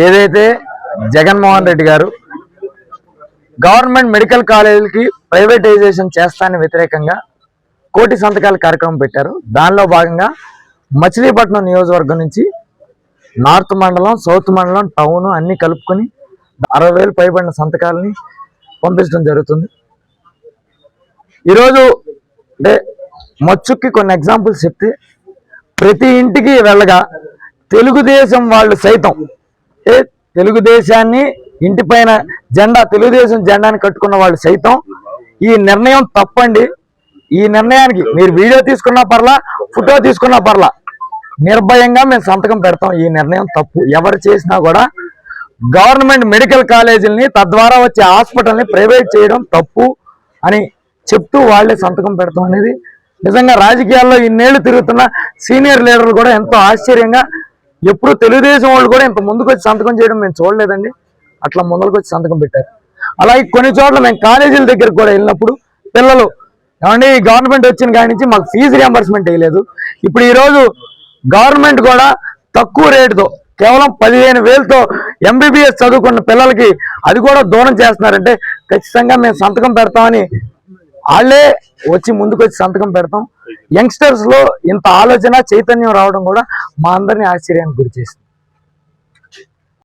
ఏదైతే జగన్మోహన్ రెడ్డి గారు government medical కాలేజీలకి ప్రైవేటైజేషన్ చేస్తానని వ్యతిరేకంగా కోటి సంతకాల కార్యక్రమం పెట్టారు. దానిలో భాగంగా మచిలీపట్నం నియోజకవర్గం నుంచి నార్త్ మండలం సౌత్ మండలం టౌన్ అన్నీ కలుపుకొని అరవై వేలు పైబడిన సంతకాలని పంపించడం జరుగుతుంది. ఈరోజు అంటే మచ్చుక్కి కొన్ని ఎగ్జాంపుల్స్ చెప్తే ప్రతి ఇంటికి వెళ్ళగా తెలుగుదేశం వాళ్ళు సైతం తెలుగుదేశాన్ని ఇంటిపైన జెండా తెలుగుదేశం జెండాని కట్టుకున్న వాళ్ళు సైతం ఈ నిర్ణయం తప్పండి. ఈ నిర్ణయానికి మీరు వీడియో తీసుకున్నా పర్లా ఫోటో తీసుకున్నా పర్లా. నిర్భయంగా మేము సంతకం పెడతాం. ఈ నిర్ణయం తప్పు. ఎవరు చేసినా కూడా గవర్నమెంట్ మెడికల్ కాలేజీలని తద్వారా వచ్చే హాస్పిటల్ని ప్రైవేట్ చేయడం తప్పు అని చెప్తూ వాళ్ళే సంతకం పెడతాం అనేది నిజంగా రాజకీయాల్లో ఇన్నేళ్ళు తిరుగుతున్న సీనియర్ లీడర్లు కూడా ఎంతో ఆశ్చర్యంగా ఎప్పుడు తెలుగుదేశం వాళ్ళు కూడా ఇంత ముందుకు వచ్చి సంతకం చేయడం మేము చూడలేదండి. అట్లా ముందరకు వచ్చి సంతకం పెట్టారు. అలాగే కొన్ని చోట్ల మేము కాలేజీల దగ్గరకు కూడా వెళ్ళినప్పుడు పిల్లలు ఏమండి గవర్నమెంట్ వచ్చిన కాడి నుంచి మాకు ఫీజు రియంబర్స్మెంట్ వేయలేదు. ఇప్పుడు ఈరోజు గవర్నమెంట్ కూడా తక్కువ రేటుతో కేవలం పదిహేను వేలతో ఎంబీబీఎస్ చదువుకున్న పిల్లలకి అది కూడా దూరం చేస్తున్నారంటే ఖచ్చితంగా మేము సంతకం పెడతామని వాళ్ళే వచ్చి ముందుకొచ్చి సంతకం పెడతాం. యంగ్స్టర్స్లో ఇంత ఆలోచన చైతన్యం రావడం కూడా మా అందరినీ ఆశ్చర్యానికి గురి చేసింది